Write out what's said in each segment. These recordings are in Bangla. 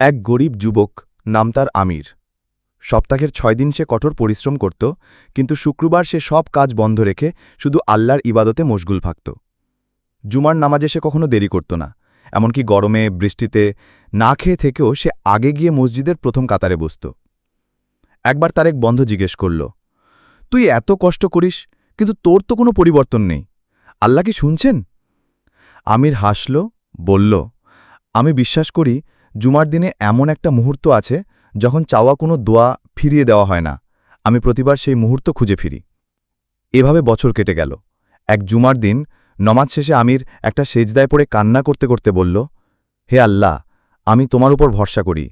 এক গরিব যুবক নাম তার আমির। সপ্তাহের ছয় দিন সে কঠোর পরিশ্রম করত, কিন্তু শুক্রবার সে সব কাজ বন্ধ রেখে শুধু আল্লাহর ইবাদতে মশগুল থাকত জুমার নামাজে সে কখনো দেরি করত না, এমনকি গরমে, বৃষ্টিতে, না খেয়ে থেকেও সে আগে গিয়ে মসজিদের প্রথম কাতারে বসত। একবার তার এক বন্ধ জিজ্ঞেস করল, তুই এত কষ্ট করিস, কিন্তু তোর তো কোনো পরিবর্তন নেই। আল্লাহ কি শুনছেন? আমির হাসল, বলল, আমি বিশ্বাস করি জুমার দিনে এমন একটা মুহূর্ত আছে যখন চাওয়া কোনো দোয়া ফিরিয়ে দেওয়া হয় না। আমি প্রতিবার সেই মুহূর্ত খুঁজে ফিরি। এভাবে বছর কেটে গেল। এক জুমার দিন নমাজ শেষে আমির একটা সেজদায় পড়ে কান্না করতে করতে বলল, হে আল্লাহ, আমি তোমার উপর ভরসা করি।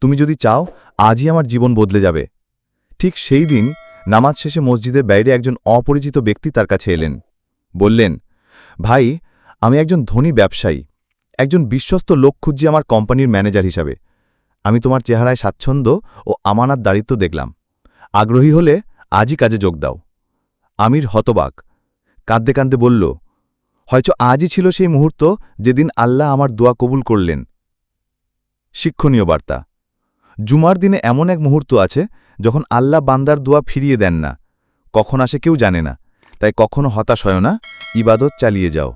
তুমি যদি চাও, আজই আমার জীবন বদলে যাবে। ঠিক সেই দিন নামাজ শেষে মসজিদের বাইরে একজন অপরিচিত ব্যক্তি তার কাছে এলেন। বললেন, ভাই, আমি একজন ধনী ব্যবসায়ী। একজন বিশ্বস্ত লোক খুঁজছি আমার কোম্পানির ম্যানেজার হিসাবে। আমি তোমার চেহারায় স্বাচ্ছন্দ্য ও আমানার দারিত্ব দেখলাম। আগ্রহী হলে আজই কাজে যোগ দাও। আমির হতবাক। কাঁদতে কাঁদতে বলল, হয়তো আজই ছিল সেই মুহূর্ত যেদিন আল্লাহ আমার দোয়া কবুল করলেন। শিক্ষণীয় বার্তা। জুমার দিনে এমন এক মুহূর্ত আছে যখন আল্লাহ বান্দার দোয়া ফিরিয়ে দেন না। কখন আসে কেউ জানে না। তাই কখনো হতাশ হয় না। ইবাদত চালিয়ে যাও।